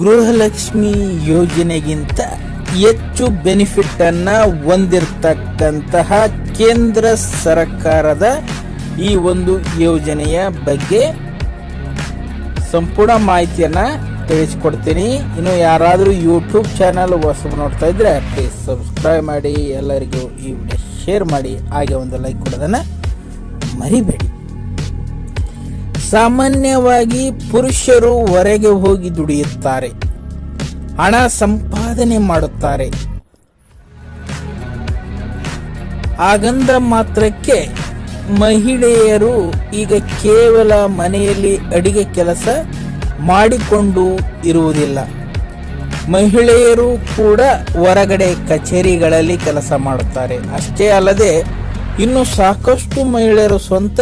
ಗೃಹಲಕ್ಷ್ಮಿ ಯೋಜನೆಗಿಂತ ಹೆಚ್ಚು ಬೆನಿಫಿಟ್ ಅನ್ನ ಹೊಂದಿರತಕ್ಕಂತಹ ಕೇಂದ್ರ ಸರ್ಕಾರದ ಈ ಒಂದು ಯೋಜನೆಯ ಬಗ್ಗೆ ಸಂಪೂರ್ಣ ಮಾಹಿತಿಯನ್ನ ತಿಳಿಸ್ಕೊಡ್ತೀನಿ. ಇನ್ನು ಯಾರಾದರೂ ಯೂಟ್ಯೂಬ್ ಚಾನಲ್ ಹೊಸ ನೋಡ್ತಾ ಇದ್ರೆ ಪ್ಲೀಸ್ ಸಬ್ಸ್ಕ್ರೈಬ್ ಮಾಡಿ, ಎಲ್ಲರಿಗೂ ಈ ವಿಡಿಯೋ ಶೇರ್ ಮಾಡಿ, ಹಾಗೆ ಒಂದು ಲೈಕ್ ಕೊಡೋದನ್ನ ಮರಿಬೇಡಿ. ಸಾಮಾನ್ಯವಾಗಿ ಪುರುಷರು ಹೊರಗೆ ಹೋಗಿ ದುಡಿಯುತ್ತಾರೆ. ಹಣ ಸಂಪಾದನೆ ಮಾಡುತ್ತಾರೆ. ಹಾಗಂದ್ರ ಮಾತ್ರಕ್ಕೆ ಮಹಿಳೆಯರು ಈಗ ಕೇವಲ ಮನೆಯಲ್ಲಿ ಅಡಿಗೆ ಕೆಲಸ ಮಾಡಿಕೊಂಡು ಇರುವುದಿಲ್ಲ. ಮಹಿಳೆಯರು ಕೂಡ ಹೊರಗಡೆ ಕಚೇರಿಗಳಲ್ಲಿ ಕೆಲಸ ಮಾಡುತ್ತಾರೆ. ಅಷ್ಟೇ ಅಲ್ಲದೆ ಇನ್ನು ಸಾಕಷ್ಟು ಮಹಿಳೆಯರು ಸ್ವಂತ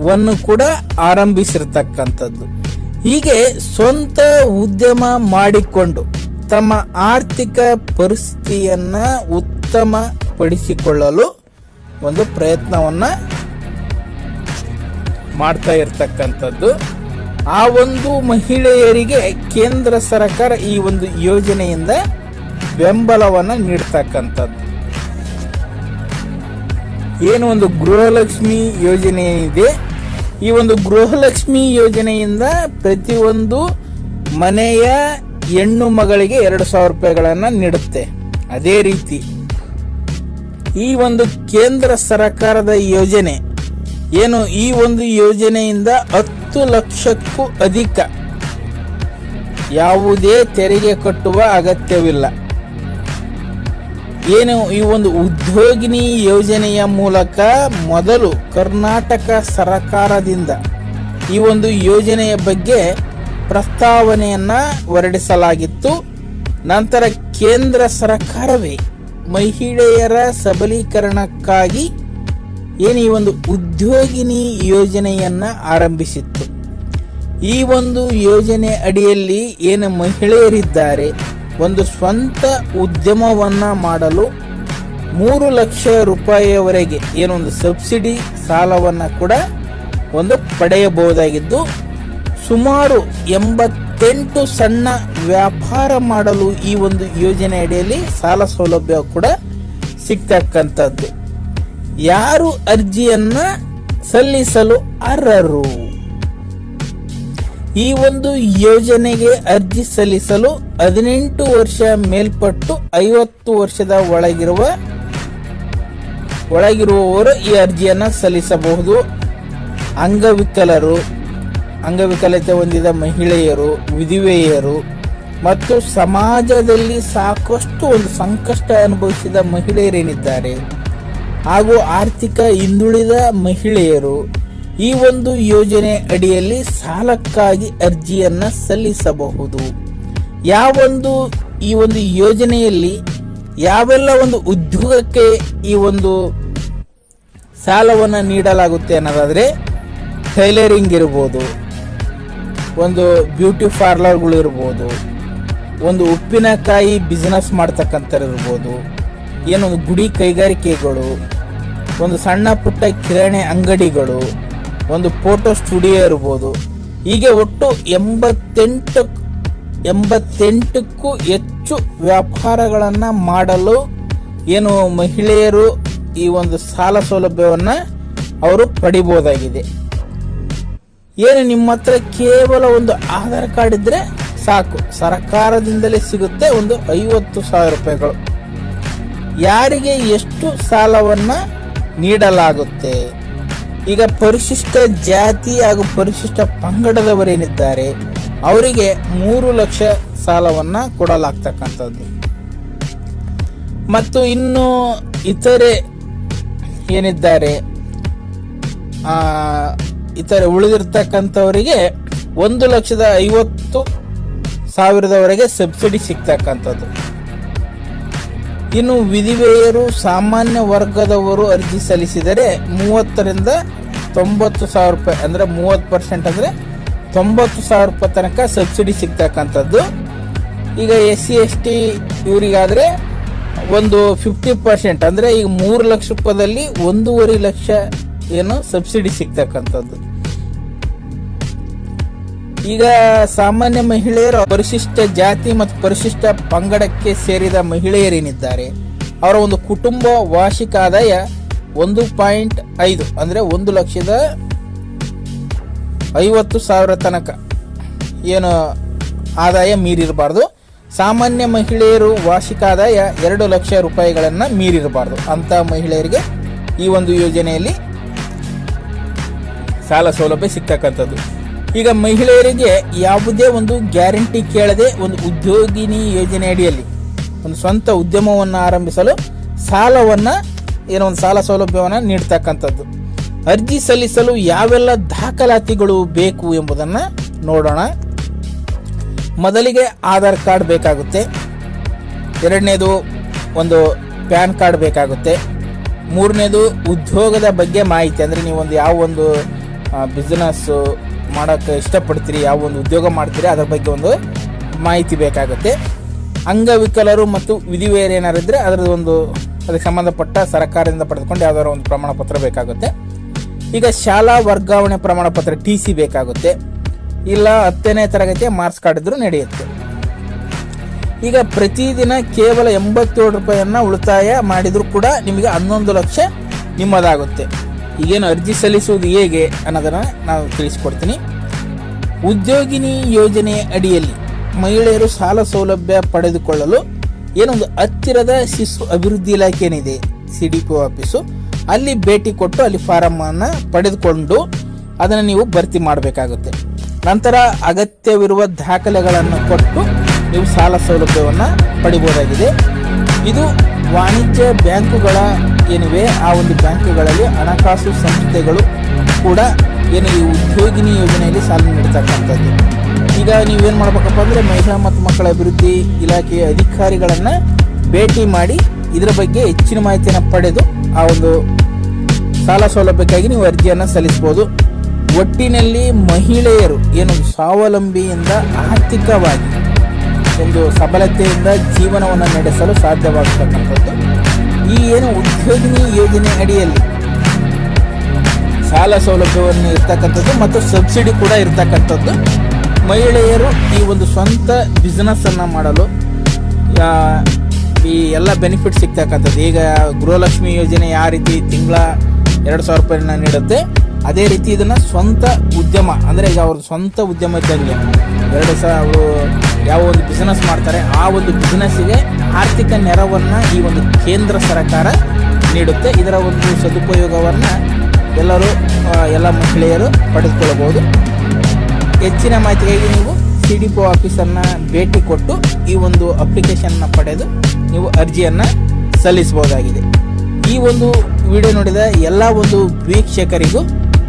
ಉದ್ಯಮವನ್ನು ಕೂಡ ಆರಂಭಿಸಿರ್ತಕ್ಕಂಥದ್ದು. ಹೀಗೆ ಸ್ವಂತ ಉದ್ಯಮ ಮಾಡಿಕೊಂಡು ತಮ್ಮ ಆರ್ಥಿಕ ಪರಿಸ್ಥಿತಿಯನ್ನ ಉತ್ತಮಪಡಿಸಿಕೊಳ್ಳಲು ಒಂದು ಪ್ರಯತ್ನವನ್ನ ಮಾಡ್ತಾ ಇರ್ತಕ್ಕಂಥದ್ದು. ಆ ಒಂದು ಮಹಿಳೆಯರಿಗೆ ಕೇಂದ್ರ ಸರ್ಕಾರ ಈ ಒಂದು ಯೋಜನೆಯಿಂದ ಬೆಂಬಲವನ್ನ ನೀಡ್ತಕ್ಕಂಥದ್ದು. ಏನು ಒಂದು ಗೃಹಲಕ್ಷ್ಮಿ ಯೋಜನೆ ಇದೆ? ಈ ಒಂದು ಗೃಹಲಕ್ಷ್ಮಿ ಯೋಜನೆಯಿಂದ ಪ್ರತಿಯೊಂದು ಮನೆಯ ಹೆಣ್ಣು ಮಗಳಿಗೆ ಎರಡು ಸಾವಿರ ರೂಪಾಯಿಗಳನ್ನು ನೀಡುತ್ತೆ. ಅದೇ ರೀತಿ ಈ ಒಂದು ಕೇಂದ್ರ ಸರ್ಕಾರದ ಯೋಜನೆ ಏನು? ಈ ಒಂದು ಯೋಜನೆಯಿಂದ ಹತ್ತು ಲಕ್ಷಕ್ಕೂ ಅಧಿಕ ಯಾವುದೇ ತೆರಿಗೆ ಕಟ್ಟುವ ಅಗತ್ಯವಿಲ್ಲ. ಏನು ಈ ಒಂದು ಉದ್ಯೋಗಿನಿ ಯೋಜನೆಯ ಮೂಲಕ ಮೊದಲು ಕರ್ನಾಟಕ ಸರಕಾರದಿಂದ ಈ ಒಂದು ಯೋಜನೆಯ ಬಗ್ಗೆ ಪ್ರಸ್ತಾವನೆಯನ್ನ ಹೊರಡಿಸಲಾಗಿತ್ತು. ನಂತರ ಕೇಂದ್ರ ಸರ್ಕಾರವೇ ಮಹಿಳೆಯರ ಸಬಲೀಕರಣಕ್ಕಾಗಿ ಏನು ಈ ಒಂದು ಉದ್ಯೋಗಿನಿ ಯೋಜನೆಯನ್ನ ಆರಂಭಿಸಿತ್ತು. ಈ ಒಂದು ಯೋಜನೆ ಅಡಿಯಲ್ಲಿ ಏನು ಮಹಿಳೆಯರಿದ್ದಾರೆ ಒಂದು ಸ್ವಂತ ಉದ್ಯಮವನ್ನು ಮಾಡಲು ಮೂರು ಲಕ್ಷ ರೂಪಾಯಿಯವರೆಗೆ ಏನೊಂದು ಸಬ್ಸಿಡಿ ಸಾಲವನ್ನು ಕೂಡ ಒಂದು ಪಡೆಯಬಹುದಾಗಿದ್ದು, ಸುಮಾರು ಎಂಬತ್ತೆಂಟು ಸಣ್ಣ ವ್ಯಾಪಾರ ಮಾಡಲು ಈ ಒಂದು ಯೋಜನೆ ಅಡಿಯಲ್ಲಿ ಸಾಲ ಸೌಲಭ್ಯ ಕೂಡ ಸಿಗ್ತಕ್ಕಂಥದ್ದು. ಯಾರು ಅರ್ಜಿಯನ್ನು ಸಲ್ಲಿಸಲು ಅರ್ಹರು? ಈ ಒಂದು ಯೋಜನೆಗೆ ಅರ್ಜಿ ಸಲ್ಲಿಸಲು ಹದಿನೆಂಟು ವರ್ಷ ಮೇಲ್ಪಟ್ಟು ಐವತ್ತು ವರ್ಷದ ಒಳಗಿರುವ, ಒಳಗಿರುವವರು ಈ ಅರ್ಜಿಯನ್ನು ಸಲ್ಲಿಸಬಹುದು. ಅಂಗವಿಕಲರು, ಅಂಗವಿಕಲತೆ ಹೊಂದಿದ ಮಹಿಳೆಯರು, ವಿಧವೆಯರು ಮತ್ತು ಸಮಾಜದಲ್ಲಿ ಸಾಕಷ್ಟು ಒಂದು ಸಂಕಷ್ಟ ಅನುಭವಿಸಿದ ಮಹಿಳೆಯರೇನಿದ್ದಾರೆ ಹಾಗೂ ಆರ್ಥಿಕ ಹಿಂದುಳಿದ ಮಹಿಳೆಯರು ಈ ಒಂದು ಯೋಜನೆ ಅಡಿಯಲ್ಲಿ ಸಾಲಕ್ಕಾಗಿ ಅರ್ಜಿಯನ್ನು ಸಲ್ಲಿಸಬಹುದು. ಯಾವೊಂದು ಈ ಒಂದು ಯೋಜನೆಯಲ್ಲಿ ಯಾವೆಲ್ಲ ಒಂದು ಉದ್ಯೋಗಕ್ಕೆ ಈ ಒಂದು ಸಾಲವನ್ನು ನೀಡಲಾಗುತ್ತೆ ಅನ್ನೋದಾದರೆ ಟೈಲರಿಂಗ್ ಇರ್ಬೋದು, ಒಂದು ಬ್ಯೂಟಿ ಪಾರ್ಲರ್ಗಳು ಇರ್ಬೋದು, ಒಂದು ಉಪ್ಪಿನಕಾಯಿ ಬಿಸ್ನೆಸ್ ಮಾಡ್ತಕ್ಕಂಥವ್ರು ಇರ್ಬೋದು ಏನೊಂದು ಗುಡಿ ಕೈಗಾರಿಕೆಗಳು, ಒಂದು ಸಣ್ಣ ಪುಟ್ಟ ಕಿರಾಣಿ ಅಂಗಡಿಗಳು ಒಂದು ಫೋಟೋ ಸ್ಟುಡಿಯೋ ಇರ್ಬೋದು. ಹೀಗೆ ಒಟ್ಟು ಎಂಬತ್ತೆಂಟು ಎಂಬತ್ತೆಂಟಕ್ಕೂ ಹೆಚ್ಚು ವ್ಯಾಪಾರಗಳನ್ನು ಮಾಡಲು ಏನು ಮಹಿಳೆಯರು ಈ ಒಂದು ಸಾಲ ಸೌಲಭ್ಯವನ್ನು ಅವರು ಪಡಿಬೋದಾಗಿದೆ. ಏನು ನಿಮ್ಮ ಹತ್ರ ಕೇವಲ ಒಂದು ಆಧಾರ್ ಕಾರ್ಡ್ ಇದ್ದರೆ ಸಾಕು. ಸರ್ಕಾರದಿಂದಲೇ ಸಿಗುತ್ತೆ ಒಂದು ಐವತ್ತು ಸಾವಿರ ರೂಪಾಯಿಗಳು. ಯಾರಿಗೆ ಎಷ್ಟು ಸಾಲವನ್ನು ನೀಡಲಾಗುತ್ತೆ? ಈಗ ಪರಿಶಿಷ್ಟ ಜಾತಿ ಹಾಗೂ ಪರಿಶಿಷ್ಟ ಪಂಗಡದವರೇನಿದ್ದಾರೆ, ಅವರಿಗೆ ಮೂರು ಲಕ್ಷ ಸಾಲವನ್ನ ಕೊಡಲಾಗ್ತಕ್ಕಂಥದ್ದು. ಮತ್ತು ಇನ್ನು ಇತರೆ ಏನಿದ್ದಾರೆ ಇತರೆ ಉಳಿದಿರ್ತಕ್ಕಂಥವರಿಗೆ ಒಂದು ಲಕ್ಷದ ಐವತ್ತು ಸಾವಿರದವರೆಗೆ ಸಬ್ಸಿಡಿ ಸಿಗ್ತಕ್ಕಂಥದ್ದು. ಇನ್ನು ವಿಧಿವೇಯರು ಸಾಮಾನ್ಯ ವರ್ಗದವರು ಅರ್ಜಿ ಸಲ್ಲಿಸಿದರೆ ಮೂವತ್ತರಿಂದ ತೊಂಬತ್ತು ಸಾವಿರ ರೂಪಾಯಿ, ಅಂದ್ರೆ ಮೂವತ್ತು ಪರ್ಸೆಂಟ್ ಅಂದ್ರೆ ತೊಂಬತ್ತು ಸಾವಿರ ರೂಪಾಯಿ ತನಕ ಸಬ್ಸಿಡಿ ಸಿಗ್ತಕ್ಕಂಥದ್ದು. ಈಗ ಎಸ್ ಸಿ, ಎಸ್ ಟಿ ಇವರಿಗಾದರೆ ಒಂದು ಫಿಫ್ಟಿ ಪರ್ಸೆಂಟ್ ಅಂದ್ರೆ ಈಗ ಮೂರು ಲಕ್ಷ ರೂಪಾಯಿದಲ್ಲಿ ಒಂದೂವರೆ ಲಕ್ಷ ಏನು ಸಬ್ಸಿಡಿ ಸಿಗ್ತಕ್ಕಂಥದ್ದು. ಈಗ ಸಾಮಾನ್ಯ ಮಹಿಳೆಯರು ಪರಿಶಿಷ್ಟ ಜಾತಿ ಮತ್ತು ಪರಿಶಿಷ್ಟ ಪಂಗಡಕ್ಕೆ ಸೇರಿದ ಮಹಿಳೆಯರೇನಿದ್ದಾರೆ? ಅವರ ಒಂದು ಕುಟುಂಬ ವಾರ್ಷಿಕ ಆದಾಯ ಒಂದು ಪಾಯಿಂಟ್ ಐದು, ಅಂದ್ರೆ ಒಂದು ಲಕ್ಷದ ಐವತ್ತು ಸಾವಿರ ತನಕ. ಏನು ಆದಾಯ ಮೀರಿರಬಾರ್ದು. ಸಾಮಾನ್ಯ ಮಹಿಳೆಯರು ವಾರ್ಷಿಕ ಆದಾಯ ಎರಡು ಲಕ್ಷ ರೂಪಾಯಿಗಳನ್ನು ಮೀರಿರಬಾರ್ದು. ಅಂತ ಮಹಿಳೆಯರಿಗೆ ಈ ಒಂದು ಯೋಜನೆಯಲ್ಲಿ ಸಾಲ ಸೌಲಭ್ಯ ಸಿಗ್ತಕ್ಕಂಥದ್ದು. ಈಗ ಮಹಿಳೆಯರಿಗೆ ಯಾವುದೇ ಒಂದು ಗ್ಯಾರಂಟಿ ಕೇಳದೆ ಒಂದು ಉದ್ಯೋಗಿನಿ ಯೋಜನೆ ಅಡಿಯಲ್ಲಿ ಒಂದು ಸ್ವಂತ ಉದ್ಯಮವನ್ನು ಆರಂಭಿಸಲು ಸಾಲವನ್ನ, ಏನೋ ಒಂದು ಸಾಲ ಸೌಲಭ್ಯವನ್ನು ನೀಡ್ತಕ್ಕಂಥದ್ದು. ಅರ್ಜಿ ಸಲ್ಲಿಸಲು ಯಾವೆಲ್ಲ ದಾಖಲಾತಿಗಳು ಬೇಕು ಎಂಬುದನ್ನ ನೋಡೋಣ. ಮೊದಲಿಗೆ ಆಧಾರ್ ಕಾರ್ಡ್ ಬೇಕಾಗುತ್ತೆ. ಎರಡನೇದು ಒಂದು ಪ್ಯಾನ್ ಕಾರ್ಡ್ ಬೇಕಾಗುತ್ತೆ. ಮೂರನೇದು ಉದ್ಯೋಗದ ಬಗ್ಗೆ ಮಾಹಿತಿ, ಅಂದರೆ ನೀವೊಂದು ಯಾವ ಒಂದು ಬಿಸ್ನೆಸ್ ಮಾಡೋಕ್ಕೆ ಇಷ್ಟಪಡ್ತೀರಿ, ಯಾವ ಒಂದು ಉದ್ಯೋಗ ಮಾಡ್ತೀರಿ, ಅದರ ಬಗ್ಗೆ ಒಂದು ಮಾಹಿತಿ ಬೇಕಾಗುತ್ತೆ. ಅಂಗವಿಕಲರು ಮತ್ತು ವಿಧಿವೇರ್ ಏನಾರು ಇದ್ದರೆ ಅದರ ಒಂದು, ಅದಕ್ಕೆ ಸಂಬಂಧಪಟ್ಟ ಸರ್ಕಾರದಿಂದ ಪಡೆದುಕೊಂಡು ಯಾವುದಾದ್ರು ಒಂದು ಪ್ರಮಾಣ ಪತ್ರ ಬೇಕಾಗುತ್ತೆ. ಈಗ ಶಾಲಾ ವರ್ಗಾವಣೆ ಪ್ರಮಾಣ ಪತ್ರ ಟಿ ಸಿ ಬೇಕಾಗುತ್ತೆ. ಇಲ್ಲ ಹತ್ತನೇ ತರಗತಿಯ ಮಾರ್ಕ್ಸ್ ಕಾರ್ಡ್ ಇದ್ರೂ ನಡೆಯುತ್ತೆ. ಈಗ ಪ್ರತಿದಿನ ಕೇವಲ ಎಂಬತ್ತೇಳು ರೂಪಾಯಿಯನ್ನು ಉಳಿತಾಯ ಮಾಡಿದರೂ ಕೂಡ ನಿಮಗೆ ಹನ್ನೊಂದು ಲಕ್ಷ ನಿಮ್ಮದಾಗುತ್ತೆ. ಈಗೇನು ಅರ್ಜಿ ಸಲ್ಲಿಸುವುದು ಹೇಗೆ ಅನ್ನೋದನ್ನು ನಾವು ತಿಳಿಸ್ಕೊಡ್ತೀನಿ. ಉದ್ಯೋಗಿನಿ ಯೋಜನೆ ಅಡಿಯಲ್ಲಿ ಮಹಿಳೆಯರು ಸಾಲ ಸೌಲಭ್ಯ ಪಡೆದುಕೊಳ್ಳಲು ಏನೊಂದು ಹತ್ತಿರದ ಶಿಶು ಅಭಿವೃದ್ಧಿ ಇಲಾಖೆ ಏನಿದೆ ಸಿ ಡಿ ಪಿ ಆಫೀಸು. ಅಲ್ಲಿ ಭೇಟಿ ಕೊಟ್ಟು ಅಲ್ಲಿ ಫಾರಮನ್ನು ಪಡೆದುಕೊಂಡು ಅದನ್ನು ನೀವು ಭರ್ತಿ ಮಾಡಬೇಕಾಗುತ್ತೆ. ನಂತರ ಅಗತ್ಯವಿರುವ ದಾಖಲೆಗಳನ್ನು ಕೊಟ್ಟು ನೀವು ಸಾಲ ಸೌಲಭ್ಯವನ್ನು ಪಡಿಬೋದಾಗಿದೆ. ಇದು ವಾಣಿಜ್ಯ ಬ್ಯಾಂಕುಗಳ ಏನಿವೆ, ಆ ಒಂದು ಬ್ಯಾಂಕುಗಳಲ್ಲಿ ಹಣಕಾಸು ಸಂಸ್ಥೆಗಳು ಕೂಡ ಏನು ಈ ಉದ್ಯೋಗಿನಿ ಯೋಜನೆಯಲ್ಲಿ ಸಾಲ ನೀಡ್ತಕ್ಕಂಥದ್ದು. ಈಗ ನೀವೇನು ಮಾಡಬೇಕಪ್ಪ ಅಂದರೆ ಮಹಿಳಾ ಮತ್ತು ಮಕ್ಕಳ ಅಭಿವೃದ್ಧಿ ಇಲಾಖೆಯ ಅಧಿಕಾರಿಗಳನ್ನು ಭೇಟಿ ಮಾಡಿ ಇದರ ಬಗ್ಗೆ ಹೆಚ್ಚಿನ ಮಾಹಿತಿಯನ್ನು ಪಡೆದು ಆ ಒಂದು ಸಾಲ ಸೌಲಭ್ಯಕ್ಕಾಗಿ ನೀವು ಅರ್ಜಿಯನ್ನು ಸಲ್ಲಿಸ್ಬೋದು. ಒಟ್ಟಿನಲ್ಲಿ ಮಹಿಳೆಯರು ಏನು ಸ್ವಾವಲಂಬಿಯಿಂದ ಆರ್ಥಿಕವಾಗಿ ಒಂದು ಸಬಲತೆಯಿಂದ ಜೀವನವನ್ನು ನಡೆಸಲು ಸಾಧ್ಯವಾಗತಕ್ಕಂಥದ್ದು. ಈ ಏನು ಉದ್ಯೋಗಿನಿ ಯೋಜನೆ ಅಡಿಯಲ್ಲಿ ಸಾಲ ಸೌಲಭ್ಯವನ್ನು ಇರ್ತಕ್ಕಂಥದ್ದು ಮತ್ತು ಸಬ್ಸಿಡಿ ಕೂಡ ಇರ್ತಕ್ಕಂಥದ್ದು. ಮಹಿಳೆಯರು ಈ ಒಂದು ಸ್ವಂತ ಬಿಸ್ನೆಸ್ಸನ್ನು ಮಾಡಲು ಈ ಎಲ್ಲ ಬೆನಿಫಿಟ್ ಸಿಗ್ತಕ್ಕಂಥದ್ದು. ಈಗ ಗೃಹಲಕ್ಷ್ಮಿ ಯೋಜನೆ ಯಾವ ರೀತಿ ತಿಂಗಳ ಎರಡು ಸಾವಿರ ರೂಪಾಯಿನ ನೀಡುತ್ತೆ, ಅದೇ ರೀತಿ ಇದನ್ನ ಸ್ವಂತ ಉದ್ಯಮ, ಅಂದ್ರೆ ಈಗ ಅವ್ರ ಸ್ವಂತ ಉದ್ಯಮ ಇದ್ದಂಗೆ. ಎರಡು ಸಾವಿರ ಯಾವ ಒಂದು ಬಿಸ್ನೆಸ್ ಮಾಡ್ತಾರೆ, ಆ ಒಂದು ಬಿಸ್ನೆಸ್ಸಿಗೆ ಆರ್ಥಿಕ ನೆರವನ್ನು ಈ ಒಂದು ಕೇಂದ್ರ ಸರ್ಕಾರ ನೀಡುತ್ತೆ. ಇದರ ಒಂದು ಸದುಪಯೋಗವನ್ನು ಎಲ್ಲರೂ ಎಲ್ಲ ಮಹಿಳೆಯರು ಪಡೆದುಕೊಳ್ಳಬಹುದು. ಹೆಚ್ಚಿನ ಮಾಹಿತಿಗಾಗಿ ನೀವು ಸಿ ಡಿ ಪಿ ಆಫೀಸನ್ನು ಭೇಟಿ ಕೊಟ್ಟು ಈ ಒಂದು ಅಪ್ಲಿಕೇಶನ್ನ ಪಡೆದು ನೀವು ಅರ್ಜಿಯನ್ನು ಸಲ್ಲಿಸಬಹುದಾಗಿದೆ. ಈ ಒಂದು ವಿಡಿಯೋ ನೋಡಿದ ಎಲ್ಲ ಒಂದು ವೀಕ್ಷಕರಿಗೂ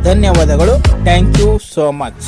ಧನ್ಯವಾದಗಳು. Thank you so much